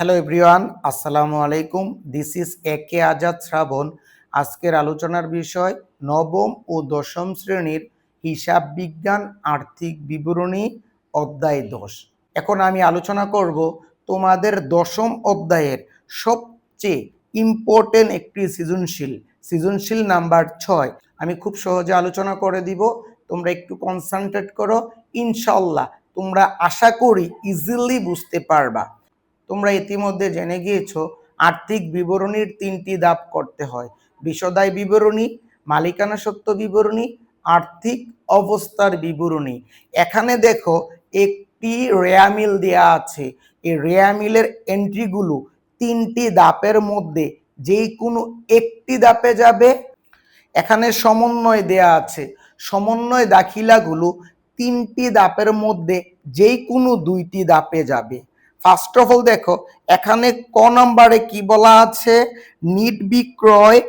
Hello everyone আসসালামু আলাইকুম this is A K Azad Srabon আজকের আলোচনার বিষয় নবম ও দশম শ্রেণির হিসাব বিজ্ঞান আর্থিক বিবরণী অধ্যায় দশ। এখন আমি আলোচনা করব তোমাদের দশম অধ্যায়ের সবচেয়ে ইম্পর্টেন্ট একটি সৃজনশীল। সৃজনশীল নাম্বার ছয়। আমি খুব সহজে আলোচনা করে দিব। তোমরা একটু কনসেন্ট্রেট করো। ইনশাল্লাহ তোমরা আশা করি ইজিলি বুঝতে পারবা। তোমরা ইতিমধ্যে জেনে গিয়েছো, আর্থিক বিবরণীর তিনটি ধাপ করতে হয়। বিশদায় বিবরণী, মালিকানা সত্য বিবরণী, আর্থিক অবস্থার বিবরণী। এখানে দেখো, একটি রেয়ামিল দেয়া আছে। এই রেয়ামিলের এন্ট্রিগুলো তিনটি দাপের মধ্যে যেই কোনো একটি দাপে যাবে। এখানে সমন্বয় দেয়া আছে। সমন্বয় দাখিলাগুলো তিনটি দাপের মধ্যে যেই কোনো দুইটি দাপে যাবে। ফার্স্ট অফ অল দেখো, এখানে ক নাম্বারে কি বলা আছে? নিট বিক্রয়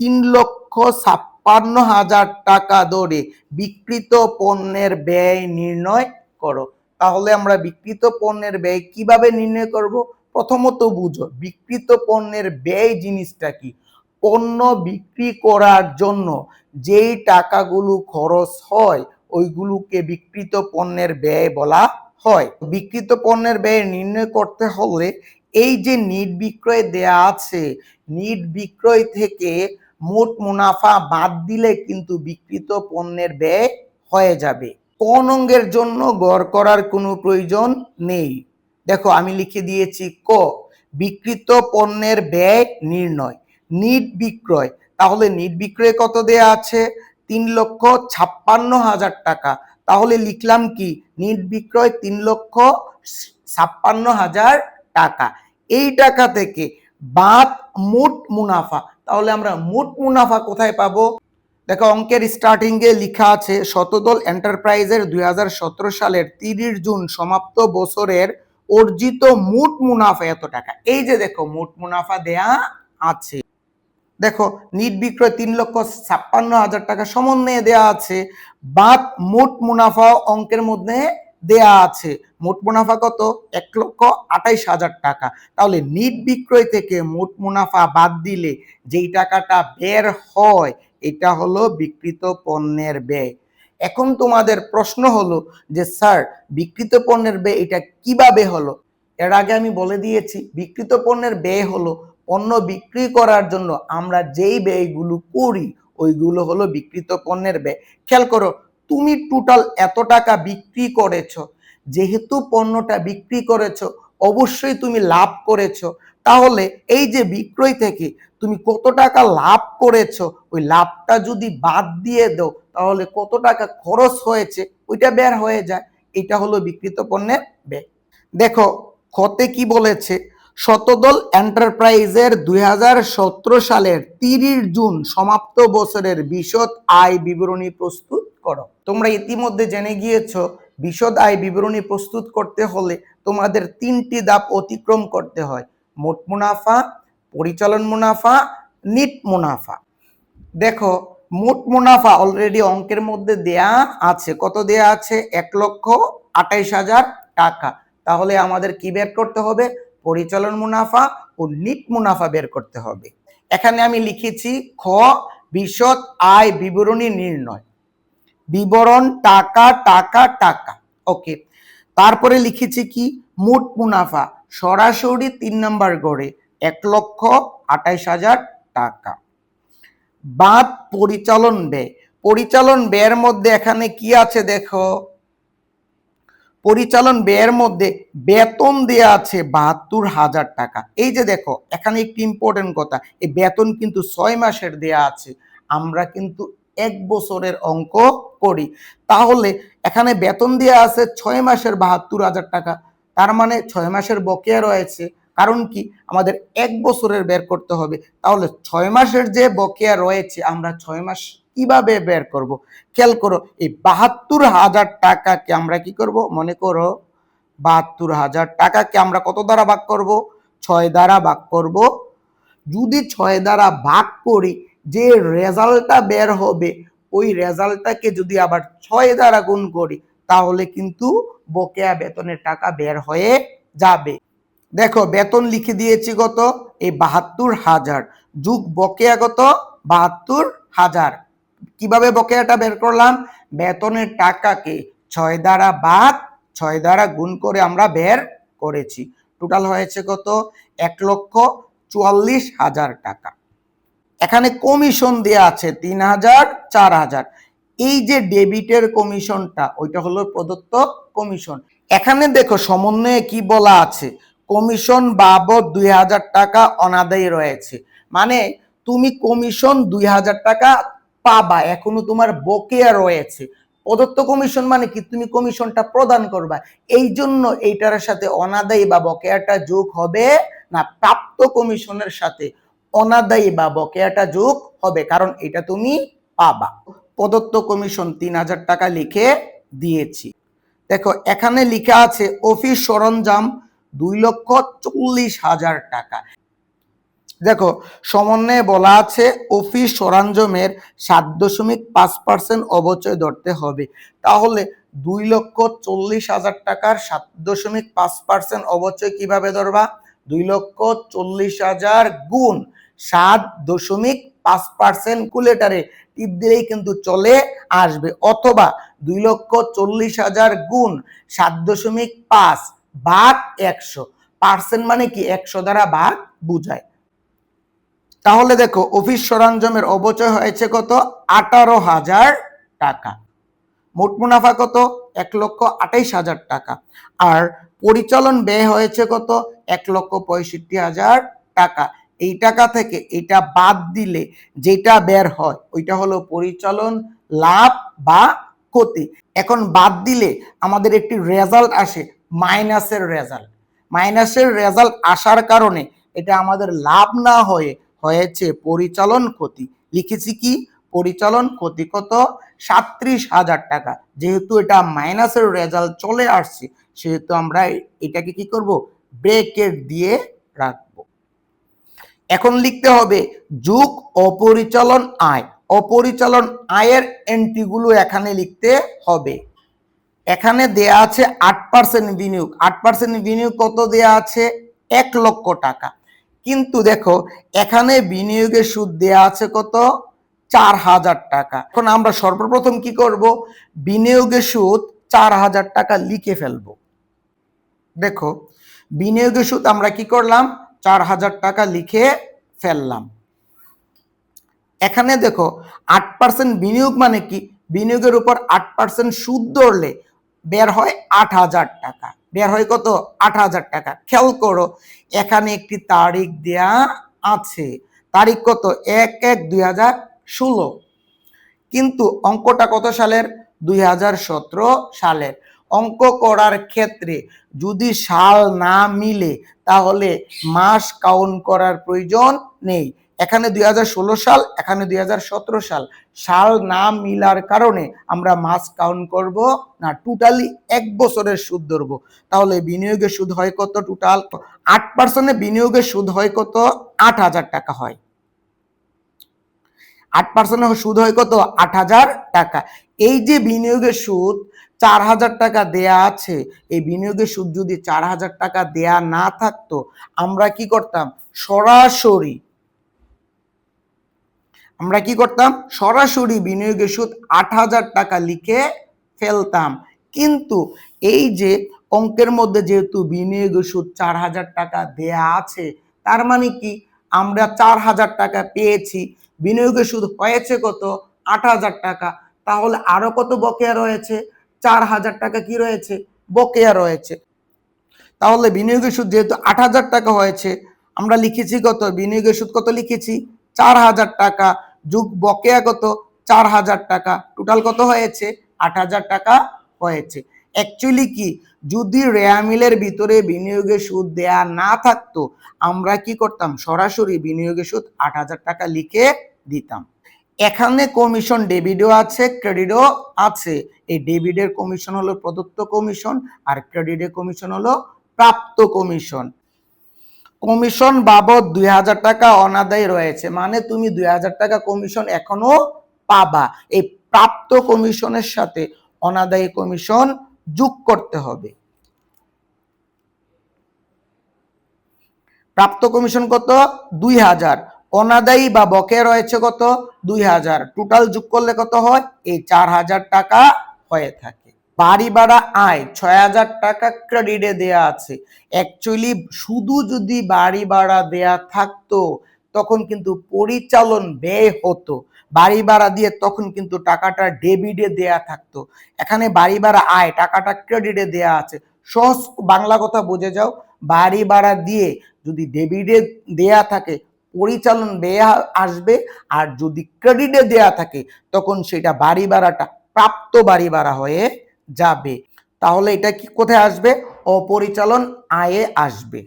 তিন লক্ষ ছাপ্পান্ন হাজার টাকা দরে বিকৃত পণ্যের ব্যয় নির্ণয় করো। তাহলে আমরা বিকৃত পণ্যের ব্যয় কীভাবে নির্ণয় করব? প্রথমত বুঝো বিকৃত পণ্যের ব্যয় জিনিসটা কি? পণ্য বিক্রি করার জন্য যেই টাকাগুলো খরচ হয়, ওইগুলোকে বিকৃত পণ্যের ব্যয় বলা হয়। বিকৃত পণ্যের ব্যয় নির্ণয় করতে হলে এই যে নিট বিক্রয় দেয়া আছে, নিট বিক্রয় থেকে মোট মুনাফা বাদ দিলে কিন্তু বিকৃত পণ্যের ব্যয় হয়ে যাবে। কোন অঙ্গের জন্য গড় করার কোনো প্রয়োজন নেই। দেখো, আমি লিখে দিয়েছি ক বিকৃত পণ্যের ব্যয় নির্ণয়। নিট বিক্রয়, তাহলে নিট বিক্রয় কত দেয়া আছে? তিন লক্ষ ছাপ্পান্ন হাজার টাকা। তাহলে লিখলাম কি? নিট বিক্রয় তিন লক্ষ ছাপ্পান্ন হাজার টাকা। এই টাকা থেকে বাদ মোট মুনাফা। তাহলে আমরা মোট মুনাফা কোথায় পাবো? দেখো, অঙ্কের স্টার্টিং এ লেখা আছে, শতদল এন্টারপ্রাইজের দুই হাজার সতেরো সালের তিরিশ জুন সমাপ্ত বছরের অর্জিত মোট মুনাফা এত টাকা। এই যে দেখো, মোট মুনাফা দেয়া আছে। দেখো, নিট বিক্রয় তিন লক্ষ ছাপ্পান্ন হাজার টাকা সমন্বয়ে দেয়া আছে, বাদ মোট মুনাফা অঙ্কের মধ্যে দেয়া আছে। মোট মুনাফা কত? এক লক্ষ আঠাইশ হাজার টাকা। তাহলে নিট বিক্রয় থেকে মোট মুনাফা বাদ দিলে যেই টাকাটা বের হয়, এটা হলো বিকৃত পণ্যের ব্যয়। এখন তোমাদের প্রশ্ন হলো যে, স্যার, বিকৃত পণ্যের ব্যয় এটা কীভাবে হলো? এর আগে আমি বলে দিয়েছি, বিকৃত পণ্যের ব্যয় হলো পণ্য বিক্রি করার জন্য আমরা যেই ব্যয়গুলো করি, ওইগুলো হলো বিকৃত পণ্যের ব্যয়। খেয়াল করো, তুমি টোটাল এত টাকা বিক্রি করেছ, যেহেতু পণ্যটা বিক্রি করেছ, অবশ্যই তুমি লাভ করেছ। তাহলে এই যে বিক্রয় থেকে তুমি কত টাকা লাভ করেছ, ওই লাভটা যদি বাদ দিয়ে দাও, তাহলে কত টাকা খরচ হয়েছে, ওইটা বের হয়ে যায়। এটা হলো বিকৃত পণ্যের ব্যয়। দেখো খতে কি বলেছে? শতদল এন্টারপ্রাইজের দুই হাজার সতেরো সালের তিরিশ জুন সমাপ্ত বছরের বিশদ আয় বিবরণী প্রস্তুত করো। তোমরা ইতিমধ্যে জেনে গিয়েছ, বিশদ আয় বিবরণী প্রস্তুত করতে হলে তোমাদের তিনটি ধাপ অতিক্রম করতে হয়। মোট মুনাফা, পরিচালন মুনাফা, নিট মুনাফা। দেখো, মোট মুনাফা অলরেডি অঙ্কের মধ্যে দেয়া আছে। কত দেয়া আছে? এক লক্ষ আঠাইশ হাজার টাকা। তাহলে আমাদের কি বের করতে হবে? পরিচালন মুনাফা ও নিট মুনাফা বের করতে হবে। এখানে আমি লিখেছি খ, বিশদ আয় বিবরণী নির্ণয়। বিবরণ, টাকা টাকা টাকা। ওকে। তারপরে লিখেছি কি? মোট মুনাফা সরাসরি তিন নম্বর গড়ে এক লক্ষ আঠাইশ হাজার টাকা। বাদ পরিচালন ব্যয়। পরিচালন ব্যয়ের মধ্যে এখানে কি আছে দেখো? পরিচালন ব্যয়ের মধ্যে বেতন দেয়া আছে বাহাত্তর হাজার টাকা। এই যে দেখো, এখানে একটি ইম্পর্টেন্ট কথা, এই বেতন কিন্তু ছয় মাসের দেয়া আছে। আমরা কিন্তু এক বছরের অঙ্ক করি। তাহলে এখানে বেতন দেওয়া আছে ছয় মাসের বাহাত্তর হাজার টাকা। তার মানে ছয় মাসের বকেয়া রয়েছে। কারণ কি? আমাদের এক বছরের বের করতে হবে। তাহলে ছয় মাসের যে বকেয়া রয়েছে, আমরা ছয় মাস কীভাবে বের করব? খেয়াল করো, এই বাহাত্তর হাজার টাকাকে আমরা কি করব? মনে করো, বাহাত্তর হাজার টাকাকে আমরা কত দ্বারা ভাগ করব? ছয় দ্বারা ভাগ করব। যদি ছয় দ্বারা ভাগ করি, যে রেজাল্টটা বের হবে, ওই রেজাল্টটাকে যদি আবার ছয় দ্বারা গুণ করি, তাহলে কিন্তু বকেয়া বেতনের টাকা বের হয়ে যাবে। দেখো, বেতন লিখে দিয়েছি কত? এই বাহাত্তর হাজার। যুগ বকেয়া কত? বাহাত্তর হাজার। কীভাবে বকেয়াটা বের করলাম? বেতনের টাকাকে ছয় দ্বারা বাদ, ছয় দ্বারা গুণ করে আমরা বের করেছি। টোটাল হয়েছে কত? এক লক্ষ চুয়াল্লিশ হাজার টাকা। এখানে কমিশন দেয়া আছে তিন হাজার, চার হাজার। এই যে ডেবিটের কমিশনটা, ওইটা হলো প্রদত্ত কমিশন। এখানে দেখো, সমন্বয়ে কি বলা আছে? কমিশন বাবদ দুই হাজার টাকা অনাদায়ী রয়েছে। মানে তুমি কমিশন দুই হাজার টাকা পাবা, এখনও তোমার বকেয়া রয়েছে। প্রদত্ত কমিশন মানে কি? তুমি কমিশনটা প্রদান করবা। এই জন্য এইটার সাথে অনাদায়ী বা বকেয়াটা যোগ হবে না, প্রাপ্ত কমিশনের সাথে অনাদায়ী বা বকেয়াটা যোগ হবে, কারণ এটা তুমি পাবা। প্রদত্ত কমিশন তিন হাজার টাকা লিখে দিয়েছি। দেখো, এখানে লিখা আছে, অফিস সরঞ্জাম দুই লক্ষ চল্লিশ হাজার টাকা। দেখো, সমন্বয়ে বলা আছে, অফিস সরঞ্জামের সাত দশমিক পাঁচ পার্সেন্ট অবচয় ধরতে হবে। তাহলে দুই লক্ষ চল্লিশ হাজার টাকার সাত দশমিক পাঁচ পার্সেন্ট অবচয় কীভাবে ধরবা? দুই লক্ষ চল্লিশ হাজার গুণ সাত দশমিক পাঁচ পার্সেন্ট কুলেটারে টিপ দিলেই কিন্তু চলে, আসবে। অথবা দুই লক্ষ চল্লিশ হাজার গুণ সাত দশমিক পাঁচ ভাগ একশো। পার্সেন্ট মানে কি? একশো দ্বারা ভাগ বুঝায়। তাহলে দেখো, অফিস সরঞ্জামের অবচয় হয়েছে কত? আঠারো হাজার টাকা। মোট মুনাফা কত? এক লক্ষ আঠাইশ হাজার টাকা। আর পরিচালন ব্যয় হয়েছে কত? এক লক্ষ পঁয়ষট্টি হাজার টাকা। এই টাকা থেকে এটা বাদ দিলে যেটা বের হয়, ওইটা হলো পরিচালন লাভ বা ক্ষতি। এখন বাদ দিলে আমাদের একটি রেজাল্ট আসে মাইনাসের রেজাল্ট মাইনাসের রেজাল্ট আসার কারণে এটা আমাদের লাভ না হয়ে হয়েছে পরিচালন ক্ষতি। লিখেছি কি? পরিচালন ক্ষতি কত? সাত্রিশ হাজার টাকা। যেহেতু এটা মাইনাসের রেজাল্ট চলে আসছে, সেহেতু আমরা এটাকে কি করব? ব্রেকেট দিয়ে রাখব। এখন লিখতে হবে, যুগ অপরিচালন আয়। অপরিচালন আয়ের এন্ট্রিগুলো এখানে লিখতে হবে। এখানে দেয়া আছে আট পার্সেন্ট বিনিয়োগ। আট পার্সেন্ট বিনিয়োগ কত দেয়া আছে? এক লক্ষ টাকা। কিন্তু দেখো, এখানে বিনিয়োগের সুদ দেয়া আছে কত? চার হাজার টাকা। এখন আমরা সর্বপ্রথম কি করব? বিনিয়োগের সুদ চার হাজার টাকা লিখে ফেলব। দেখো, বিনিয়োগের সুদ আমরা কি করলাম? চার হাজার টাকা লিখে ফেললাম। এখানে দেখো, আট পার্সেন্ট বিনিয়োগ মানে কি? বিনিয়োগের উপর আট পার্সেন্ট সুদ ধরলে বের হয় আট হাজার টাকা। বের হয় কত? আট হাজার টাকা। খেয়াল করো, এখানে একটি তারিখ দেয়া আছে। তারিখ কত? এক এক দুই হাজার ষোলো। কিন্তু অঙ্কটা কত সালের? দুই হাজার সতেরো সালের। অঙ্ক করার ক্ষেত্রে যদি সাল না মিলে, তাহলে মাস কাউন্ট করার প্রয়োজন নেই। এখানে দুই হাজার ষোলো সাল, এখানে দুই হাজার সতেরো সাল। সাল না মিলার কারণে আমরা মাস কাউন্ট করব না টোটালি এক বছরের সুদ ধরবো। তাহলে বিনিয়োগের সুদ হয় কত টোটাল আট পার্সেন্টে বিনিয়োগের সুদ হয় কত? আট হাজার টাকা হয়। আট পার্সেন্ট সুদ হয় কত? আট হাজার টাকা। এই যে বিনিয়োগের সুদ, চার হাজার টাকা দেয়া আছে। এই বিনিয়োগের সুদ যদি চার হাজার টাকা দেয়া না থাকতো, আমরা কি করতাম? সরাসরি আমরা কি করতাম? সরাসরি বিনিয়োগের সুদ আট হাজার টাকা লিখে ফেলতাম। কিন্তু এই যে অঙ্কের মধ্যে যেহেতু বিনিয়োগের সুদ চার হাজার টাকা দেয়া আছে, তার মানে কি? আমরা চার হাজার টাকা পেয়েছি, বিনিয়োগের সুদ হয়েছে কত? আট হাজার টাকা। তাহলে আরও কত বকেয়া রয়েছে? চার হাজার টাকা কি রয়েছে? বকেয়া রয়েছে। তাহলে বিনিয়োগের সুদ যেহেতু আট হাজার টাকা হয়েছে, আমরা লিখেছি কত? বিনিয়োগের সুদ কত লিখেছি? চার হাজার টাকা। যুগ বকেয়া কত চার হাজার টাকা। টোটাল কত হয়েছে? আট হাজার টাকা হয়েছে। অ্যাকচুয়ালি কি? যদি রেয়ামিলের ভিতরে বিনিয়োগের সুদ দেয়া না থাকতো, আমরা কি করতাম? সরাসরি বিনিয়োগের সুদ আট হাজার টাকা লিখে দিতাম। এখানে কমিশন ডেবিটও আছে, ক্রেডিটও আছে। এই ডেবিটের কমিশন হলো প্রদত্ত কমিশন আর ক্রেডিটের কমিশন হলো প্রাপ্ত কমিশন। কমিশন বাবদ দুই হাজার টাকা অনাদায় রয়েছে। মানে তুমি দুই হাজার টাকা কমিশন এখনও পাবা। এই প্রাপ্ত কমিশনের সাথে অনাদায়ী কমিশন যোগ করতে হবে। প্রাপ্ত কমিশন কত? দুই হাজার। অনাদায়ী বা বকে রয়েছে কত? দুই হাজার। টোটাল যোগ করলে কত হয়? এই চার হাজার টাকা হয়ে থাকে। বাড়ি ভাড়া আয় ছয় হাজার টাকা ক্রেডিটে দেয়া আছে। অ্যাকচুয়ালি শুধু যদি বাড়ি ভাড়া দেয়া থাকতো, তখন কিন্তু পরিচালন ব্যয় হতো। বাড়ি ভাড়া দিয়ে তখন কিন্তু টাকাটা ডেবিটে দেয়া থাকতো। এখানে বাড়ি ভাড়া আয়, টাকাটা ক্রেডিটে দেয়া আছে। সহজ বাংলা কথা বুঝে যাও। বাড়ি ভাড়া দিয়ে যদি ডেবিটে দেয়া থাকে, পরিচালন ব্যয় আসবে। আর যদি ক্রেডিটে দেয়া থাকে, তখন সেটা বাড়ি ভাড়াটা প্রাপ্ত বাড়ি ভাড়া হয়ে যাবে। তাহলে এটা কি কোথায় আসবে? অপরিচালন আয়ে আসবে।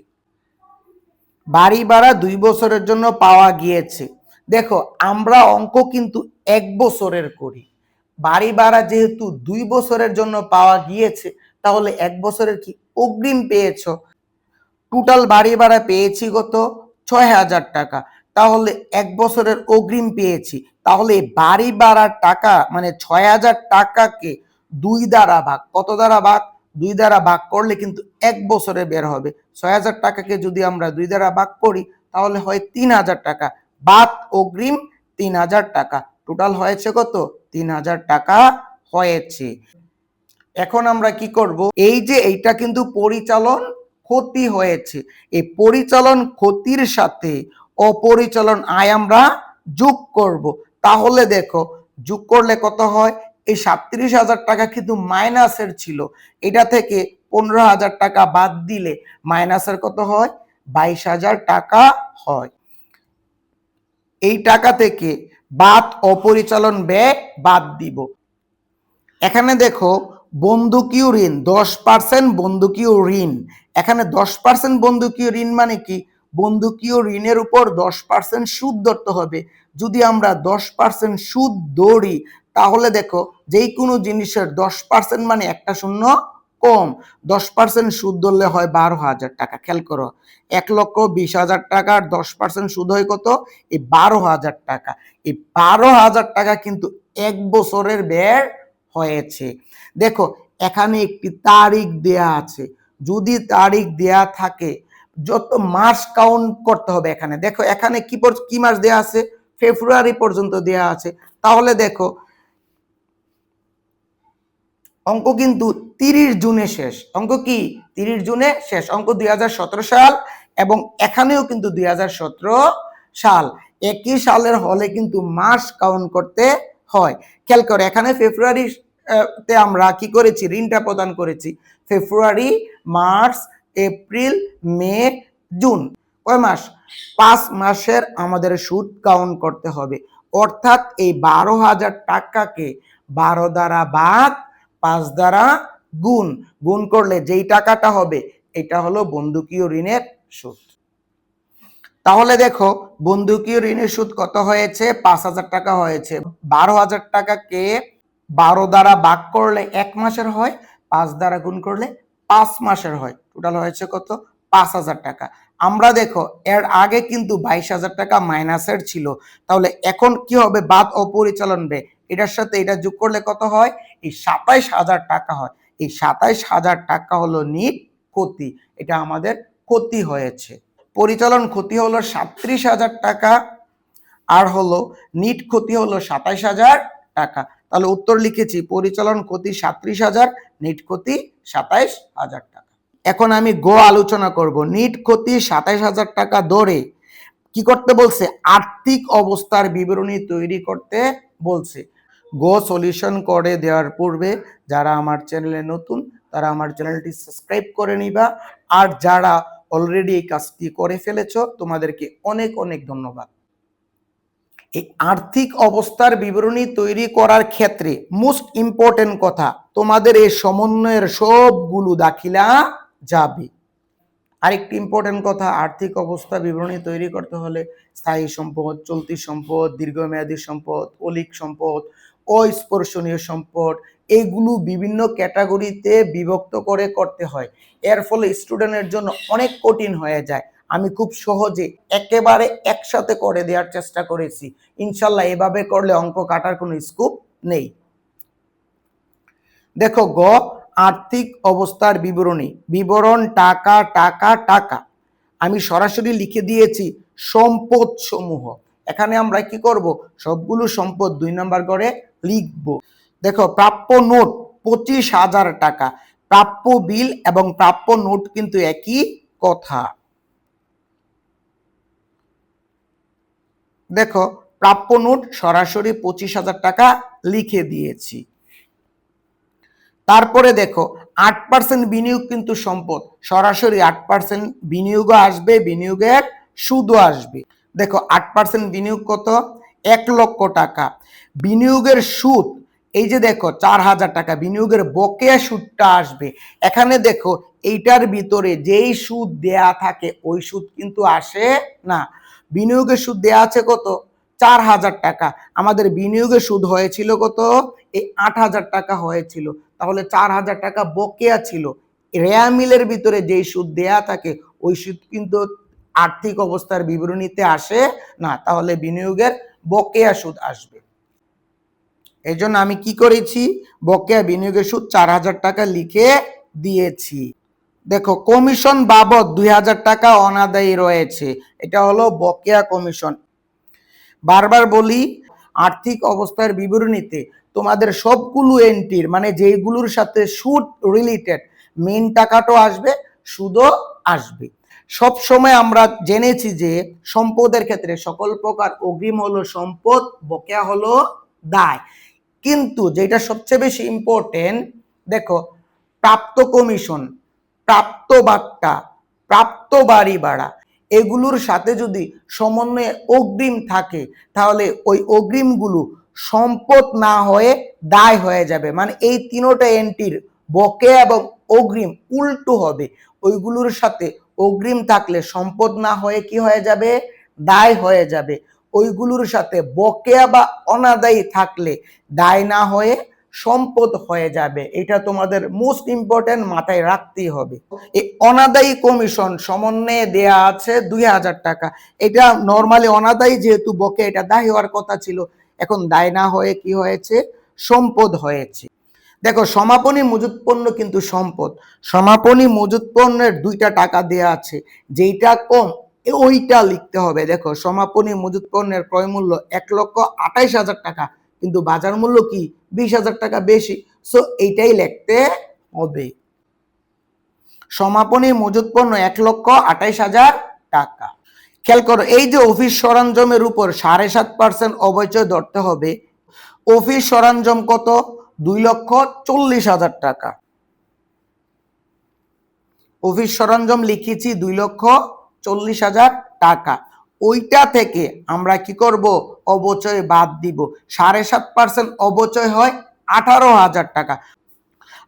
বাড়ি ভাড়া দুই বছরের জন্য পাওয়া গিয়েছে। দেখো, আমরা অঙ্ক কিন্তু এক বছরের করি। বাড়ি ভাড়া যেহেতু দুই বছরের জন্য পাওয়া গিয়েছে, তাহলে এক বছরের কি অগ্রিম পেয়েছ? টোটাল বাড়ি ভাড়া পেয়েছি কত? ছয় হাজার টাকা। তাহলে এক বছরের অগ্রিম পেয়েছি। তাহলে বাড়ি ভাড়ার টাকা মানে ছয় হাজার টাকাকে দুই দ্বারা ভাগ। কত দ্বারা ভাগ? দুই দ্বারা ভাগ করলে কিন্তু এক বছরে বের হবে। ছয় হাজার টাকাকে যদি আমরা দুই দ্বারা ভাগ করি, তাহলে হয় তিন হাজার টাকা। বাদ অগ্রিম তিন হাজার টাকা। টোটাল হয়েছে কত? তিন হাজার টাকা হয়েছে। এখন আমরা কি করব? এই যে এইটা কিন্তু পরিচালন ক্ষতি হয়েছে। এই পরিচালন ক্ষতির সাথে অপরিচালন আয় আমরা যোগ করব। তাহলে দেখো, যোগ করলে কত হয়? এই সাতত্রিশ হাজার টাকা কিন্তু মাইনাসের ছিল। এটা থেকে পনেরো হাজার টাকা বাদ দিলে মাইনাসের কত হয়? বাইশ হাজার টাকা হয়। এই টাকা থেকে বাদ অপরিচালন ব্যয় বাদ দিব। এখানে দেখো, বন্ধুকীয় ঋণ, দশ পার্সেন্ট বন্ধুকীয় ঋণ। এখানে দশ পার্সেন্ট বন্ধুকীয় ঋণ মানে কি? বন্ধুকীয় ঋণের উপর দশ পার্সেন্ট সুদ ধরতে হবে। যদি আমরা দশ পার্সেন্ট সুদ ধরি তাহলে দেখো যেই কোনো জিনিসের দশ পার্সেন্ট মানে একটা শূন্য কম। দশ পার্সেন্ট সুদ ধরলে হয় বারো হাজার টাকা, খেয়াল করো। এক লক্ষ বিশ হাজার টাকার দশ পার্সেন্ট সুদ হয় কত? এই বারো হাজার টাকা। এই বারো হাজার টাকা কিন্তু এক বছরের ব্যয় হয়েছে। দেখো, এখানে একটি তারিখ দেয়া আছে। যদি তারিখ দেয়া থাকে, যত মাস কাউন্ট করতে হবে এখানে। দেখো, এখানে কি কি মাস দেয়া আছে? ফেব্রুয়ারি পর্যন্ত দেয়া আছে। তাহলে দেখো অঙ্ক কিন্তু তিরিশ জুনে শেষ। অঙ্ক কি? তিরিশ জুনে শেষ। অঙ্ক দু হাজার সতেরো সাল এবং এখানেও কিন্তু দু হাজার সতেরো সাল। একই সালের হলে কিন্তু মাস কাউন্ট করতে হয়। খেয়াল করো, এখানে ফেব্রুয়ারি তে আমরা কি করেছি? ঋণটা প্রদান করেছি। ফেব্রুয়ারি, মার্চ, এপ্রিল, মে, জুন। কয় মাস? পাঁচ মাসের আমাদের সুদ কাউন্ট করতে হবে। অর্থাৎ এই বারো হাজার টাকাকে বারো দ্বারা বাদ পাঁচ দ্বারা গুণ। গুণ করলে যেই টাকাটা হবে, এটা হলো বন্ধুকীয় ঋণের সুদ। তাহলে দেখো বন্ধুকীয় ঋণের সুদ কত হয়েছে? পাঁচ হাজার টাকা হয়েছে। বারো হাজার টাকাকে বারো দ্বারা ভাগ করলে এক মাসের হয়, পাঁচ দ্বারা গুণ করলে পাঁচ মাসের হয়। টোটাল হয়েছে কত? পাঁচ হাজার টাকা। আমরা দেখো, এর আগে কিন্তু বাইশ হাজার টাকা মাইনাসের ছিল। তাহলে এখন কি হবে? বাদ অপরিচালন ব্যয়। এটার সাথে এটা যোগ করলে কত হয়? এই সাতাইশ হাজার টাকা হয়। এই সাতাইশ হাজার টাকা হলো নিট ক্ষতি। এটা আমাদের ক্ষতি হয়েছে। পরিচালন ক্ষতি হলো সাত্রিশ হাজার টাকা, আর হলো নিট ক্ষতি হলো সাতাইশ হাজার টাকা। তাহলে উত্তর লিখেছি, পরিচালন ক্ষতি সাত্রিশ হাজার, নিট ক্ষতি সাতাইশ হাজার টাকা। এখন আমি গো আলোচনা করব। নিট ক্ষতি সাতাইশ হাজার টাকা ধরে কি করতে বলছে? আর্থিক অবস্থার বিবরণী তৈরি করতে বলছে। গো সলিউশন করে দেওয়ার পূর্বে যারা আমার চ্যানেলে নতুন, তারা আমার চ্যানেলটি সাবস্ক্রাইব করে নিবা। আর যারা অলরেডি এই কাজটি করে ফেলেছ, তোমাদেরকে অনেক অনেক ধন্যবাদ। এই আর্থিক অবস্থার বিবরণী তৈরি করার ক্ষেত্রে মোস্ট ইম্পর্টেন্ট কথা, তোমাদের এই সমন্বয়ের সবগুলো দাখিলা যাবে। আরেকটি ইম্পর্টেন্ট কথা, আর্থিক অবস্থা বিবরণী তৈরি করতে হলে স্থায়ী সম্পদ, চলতি সম্পদ, দীর্ঘমেয়াদী সম্পদ, অলিক সম্পদ অস্পর্শনীয় সম্পদ। এগুলো বিভিন্ন ক্যাটাগরিতে বিভক্ত করে করতে হয়। এর ফলে স্টুডেন্টের জন্য অনেক কঠিন হয়ে যায়। আমি খুব সহজে একেবারে একসাথে করে দেওয়ার চেষ্টা করেছি। ইনশাল্লাহ এভাবে করলে অঙ্ক কাটার কোনো স্কোপ নেই। দেখো, গ, আর্থিক অবস্থার বিবরণী। বিবরণ, টাকা টাকা টাকা। আমি সরাসরি লিখে দিয়েছি সম্পদ সমূহ এখানে আমরা কি করব? সবগুলো সম্পদ দুই নম্বর করে লিখব। দেখো, প্রাপ্য নোট পঁচিশ হাজার টাকা। প্রাপ্য বিল এবং প্রাপ্য নোট কিন্তু একই কথা। দেখো, প্রাপ্য নোট সরাসরি পঁচিশ হাজার টাকা লিখে দিয়েছি। তারপরে দেখো, আট পার্সেন্ট বিনিয়োগ কিন্তু সম্পদ। সরাসরি আট পার্সেন্ট বিনিয়োগও আসবে, বিনিয়োগের সুদও আসবে। দেখো, আট পার্সেন্ট বিনিয়োগ কত? এক লক্ষ টাকা। বিনিয়োগের সুদ, এই যে দেখো, চার হাজার টাকা, বিনিয়োগের বকেয়া সুদটা আসবে। এখানে দেখো, এইটার ভিতরে যেই সুদ দেয়া থাকে, ওই সুদ কিন্তু আসে না। বিনিয়োগের সুদ দেয়া আছে কত? চার হাজার টাকা। আমাদের বিনিয়োগের সুদ হয়েছিল কত? এই আট হাজার টাকা হয়েছিল। তাহলে চার হাজার টাকা বকেয়া ছিল। রেয়া মিলের ভিতরে যেই সুদ দেয়া থাকে, ওই সুদ কিন্তু আর্থিক অবস্থার বিবরণীতে আসে, না, তাহলে বিনিয়োগের বকেয়া সুদ আসবে। এই জন্য আমি কি করেছি? বকেয়া বিনিয়োগের সুদ চার হাজার টাকা লিখে দিয়েছি। দেখো, কমিশন বাবদ দুই হাজার টাকা অনাদায়ী রয়েছে। এটা হলো বকেয়া কমিশন। বারবার বলি, আর্থিক অবস্থার বিবরণীতে তোমাদের সবগুলো এন্ট্রির মানে যেইগুলোর সাথে সুদ রিলেটেড মেন টাকাটাও আসবে, সুদও আসবে। সব সময় আমরা জেনেছি যে সম্পদের ক্ষেত্রে সকল প্রকার অগ্রিম হলো সম্পদ, বকেয়া হলো দায়। কিন্তু যেটা সবচেয়ে বেশি ইম্পর্টেন্ট দেখো, প্রাপ্ত কমিশন প্রাপ্ত বার্তা প্রাপ্ত বাড়ি ভাড়া, এগুলোর সাথে যদি সমন্বয়ে অগ্রিম থাকে, তাহলে ওই অগ্রিমগুলো সম্পদ না হয়ে দায় হয়ে যাবে। মানে এই তিনোটা এন্ট্রির বকে এবং অগ্রিম উল্টো হবে। ওইগুলোর সাথে অগ্রিম থাকলে সম্পদ না হয়ে কি হয়ে যাবে? দায় হয়ে যাবে। ওইগুলোর সাথে বকেয়া বা অনাদায়ী থাকলে দায় না হয়ে সম্পদ হয়ে যাবে। এটা তোমাদের মোস্ট ইম্পর্টেন্ট মাথায় রাখতেই হবে। এই অনাদায়ী কমিশন সমন্বয়ে দেয়া আছে দুই হাজার টাকা। এটা নর্মালি অনাদায়ী যেহেতু বকে, এটা দায় হওয়ার কথা ছিল। এখন দায় না হয়ে কি হয়েছে? সম্পদ হয়েছে। দেখো, সমাপনী মজুত পণ্য কিন্তু সম্পদ। সমাপনী মজুত পণ্যের দুইটা টাকা দেয়া আছে। যেইটা কম ওইটা লিখতে হবে। দেখো, সমাপনী মজুত পণ্যের ক্রয় মূল্য এক লক্ষ আঠাইশ হাজার টাকা, কিন্তু বাজার মূল্য কি? বিশ হাজার টাকা বেশি। সো, এইটাই লিখতে হবে। সমাপনী মজুত পণ্য এক লক্ষ আঠাইশ হাজার টাকা। খেয়াল করো, এই যে অফিস সরঞ্জামের উপর সাড়ে সাত পার্সেন্ট অবচয় ধরতে হবে, অফিস সরঞ্জাম কত? দুই লক্ষ চল্লিশ হাজার টাকা। অফিস সরঞ্জাম লিখেছি দুই লক্ষ চল্লিশ হাজার টাকা। ওইটা থেকে আমরা কি করব? অবচয় বাদ দিব। সাড়ে সাত পার্সেন্ট অবচয় হয় আঠারো হাজার টাকা।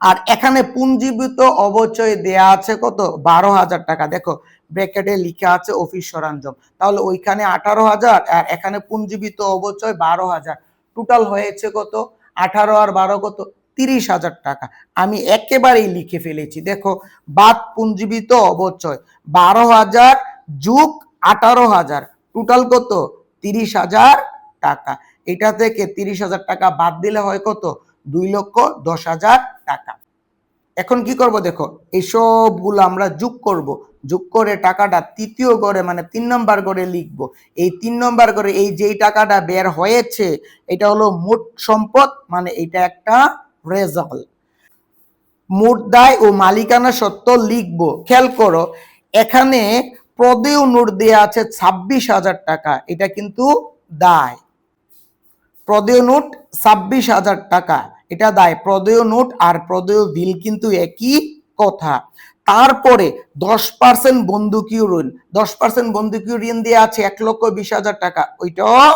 আর এখানে পুঞ্জীবিত অবচয় দেয়া আছে কত? বারো হাজার টাকা। দেখো, ব্র্যাকেটে লিখে আছে অফিস সরঞ্জাম। তাহলে ওইখানে আঠারো হাজার আর এখানে পুঞ্জীবিত অবচয় বারো হাজার। টোটাল হয়েছে কত? আঠারো আর বারো কত? তিরিশ হাজার টাকা। আমি একেবারেই লিখে ফেলেছি। দেখো, বাদ পুঞ্জীবিত অবচয়। বারো হাজার যুগ আঠারো হাজার। টোটাল কত? তিরিশ হাজার টাকা। এটা থেকে তিরিশ হাজার টাকা বাদ দিলে হয় কত? দুই লক্ষ দশ হাজার টাকা। এখন কি করব দেখো, এই সবগুলো আমরা যোগ করব। যোগ করে টাকাটা তৃতীয় গড়ে মানে তিন নম্বর গড়ে লিখব। এই তিন নম্বর গড়ে এই যেই টাকাটা বের হয়েছে, এটা হলো মোট সম্পদ মানে এটা একটা রেজাল্ট মোট দায় ও মালিকানা সত্ত্ব লিখব। খেয়াল করো, এখানে প্রদেয় নোট দেয়া আছে ছাব্বিশ হাজার টাকা, এটা কিন্তু দায়। প্রদেয় নোট ছাব্বিশ হাজার টাকা। এটা দায়, প্রদেয় নোট আর প্রদেয় বিল কিন্তু একই কথা। তারপরে দশ পার্সেন্ট বন্ধুকীয় ঋণ, দশ পার্সেন্ট বন্ধুকীয় ঋণ দিয়ে আছে এক লক্ষ বিশ হাজার টাকা, ওইটাও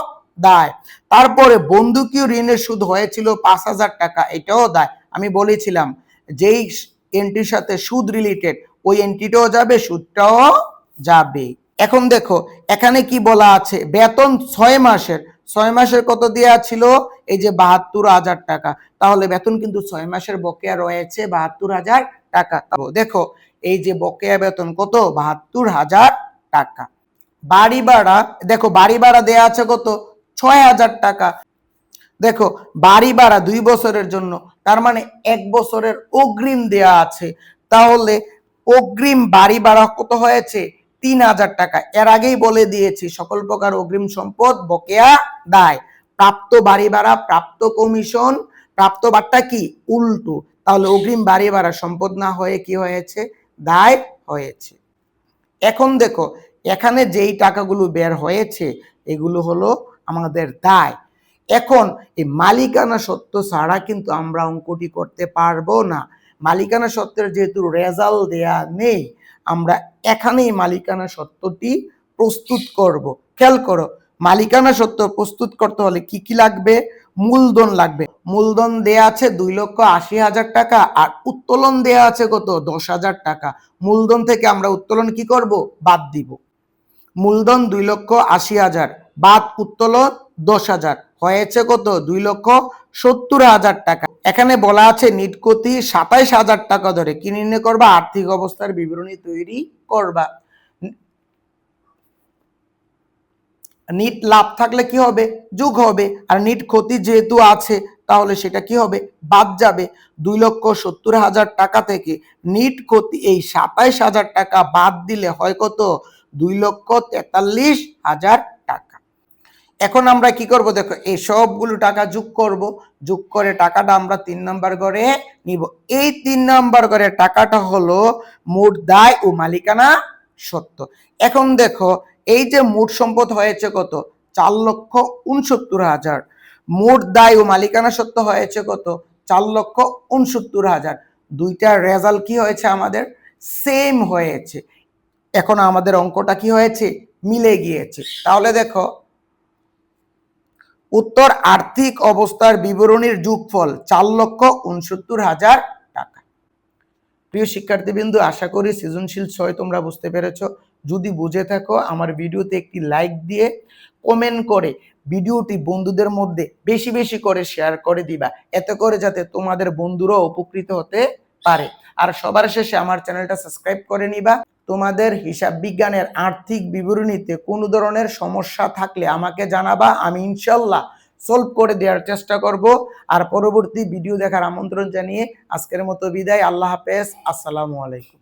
দায়। তারপরে বন্ধুকীয় ঋণের সুদ হয়েছিল পাঁচ হাজার টাকা, এটাও দায়। আমি বলেছিলাম, যেই এন্ট্রির সাথে সুদ রিলেটেড ওই এন্ট্রিটাও যাবে, সুদটাও যাবে। এখন দেখো, এখানে কি বলা আছে? বেতন ছয় মাসের ছয় মাসের কত দেওয়া ছিল? এই যে বাহাত্তর হাজার টাকা। তাহলে বেতন কিন্তু ছয় মাসের বকেয়া রয়েছে বাহাত্তর হাজার টাকা। দেখো, এই যে বকেয়া বেতন কত? বাহাত্তর হাজার টাকা। বাড়ি ভাড়া, দেখো, বাড়ি ভাড়া দেয়া আছে কত? ছয় হাজার টাকা। দেখো, বাড়ি ভাড়া দুই বছরের জন্য, তার মানে এক বছরের অগ্রিম দেয়া আছে। তাহলে অগ্রিম বাড়ি ভাড়া কত হয়েছে? তিন হাজার টাকা। এর আগেই বলে দিয়েছি, সকল প্রকার অগ্রিম সম্পদ বকেয়া দায়। প্রাপ্ত বাড়ি ভাড়া, প্রাপ্ত কমিশন প্রাপ্ত বারটা কি? উল্টো। তাহলে অগ্রিম বাড়ি ভাড়া সম্পদ না হয়ে কি হয়েছে? দায় হয়েছে। এখন দেখো, এখানে যেই টাকাগুলো বের হয়েছে, এগুলো হলো আমাদের দায়। এখন এই মালিকানা সত্য ছাড়া কিন্তু আমরা অঙ্কটি করতে পারব না। মালিকানা সত্ত্বের যেহেতু রেজাল্ট দেয়া নেই, আমরা এখানেই মালিকানা সত্ত্বটি প্রস্তুত করব। খেয়াল করো, মালিকানা সত্ত্ব প্রস্তুত করতে হলে কি কি লাগবে? মূলধন লাগবে। মূলধন দেয়া আছে দুই লক্ষ আশি হাজার টাকা আর উত্তোলন দেয়া আছে কত? দশ হাজার টাকা। মূলধন থেকে আমরা উত্তোলন কি করব? বাদ দিব। মূলধন দুই লক্ষ আশি হাজার, বাদ উত্তোলন দশ হাজার। হয়েছে কত? দুই লক্ষ সত্তর হাজার টাকা। এখানে বলা আছে নিটকতি সাতাইশ হাজার টাকা ধরে। কি নির্ণয় করবা? আর্থিক অবস্থার বিবরণী তৈরি করবা। নিট লাভ থাকলে কি হবে? যোগ হবে। আর নিট ক্ষতি যেহেতু আছে, তাহলে সেটা কি হবে? বাদ যাবে। দুই লক্ষ সত্তর হাজার টাকা থেকে নিট ক্ষতি এই সাতাইশ হাজার টাকা বাদ দিলে হয় কত? দুই লক্ষ তেতাল্লিশ হাজার এখন আমরা কি করব? দেখো, এই সবগুলো টাকা যোগ করব। যোগ করে টাকাটা আমরা তিন নাম্বার ঘরে নিব। এই তিন নাম্বার ঘরে টাকাটা হলো মোট দায় ও মালিকানা সত্য। এখন দেখো, এই যে মোট সম্পদ হয়েছে কত? চার লক্ষ উনসত্তর হাজার। মোট দায় ও মালিকানা সত্য হয়েছে কত? চার লক্ষ উনসত্তর হাজার। দুইটার রেজাল্ট কি হয়েছে আমাদের? সেম হয়েছে। এখন আমাদের অঙ্কটা কি হয়েছে? মিলে গিয়েছে। তাহলে দেখো উত্তর আর্থিক অবস্থার বিবরণীর যুগফল চার লক্ষ উনসত্তর হাজার টাকা। প্রিয় শিক্ষার্থীবৃন্দু, আশা করি সৃজনশীল ছয় তোমরা বুঝতে পেরেছ। যদি বুঝে থাকো, আমার ভিডিওতে একটি লাইক দিয়ে কমেন্ট করে ভিডিওটি বন্ধুদের মধ্যে বেশি বেশি করে শেয়ার করে দিবা। এতে করে যাতে তোমাদের বন্ধুরাও উপকৃত হতে পারে। আর সবার শেষে আমার চ্যানেলটা সাবস্ক্রাইব করে নিবা। তোমাদের হিসাব বিজ্ঞানের আর্থিক বিবরণীতে কোনো ধরনের সমস্যা থাকলে আমাকে জানাবা, আমি ইনশাল্লাহ সলভ করে দেওয়ার চেষ্টা করব। আর পরবর্তী ভিডিও দেখার আমন্ত্রণ জানিয়ে আজকের মতো বিদায়। আল্লাহ হাফেজ। আসসালামু আলাইকুম।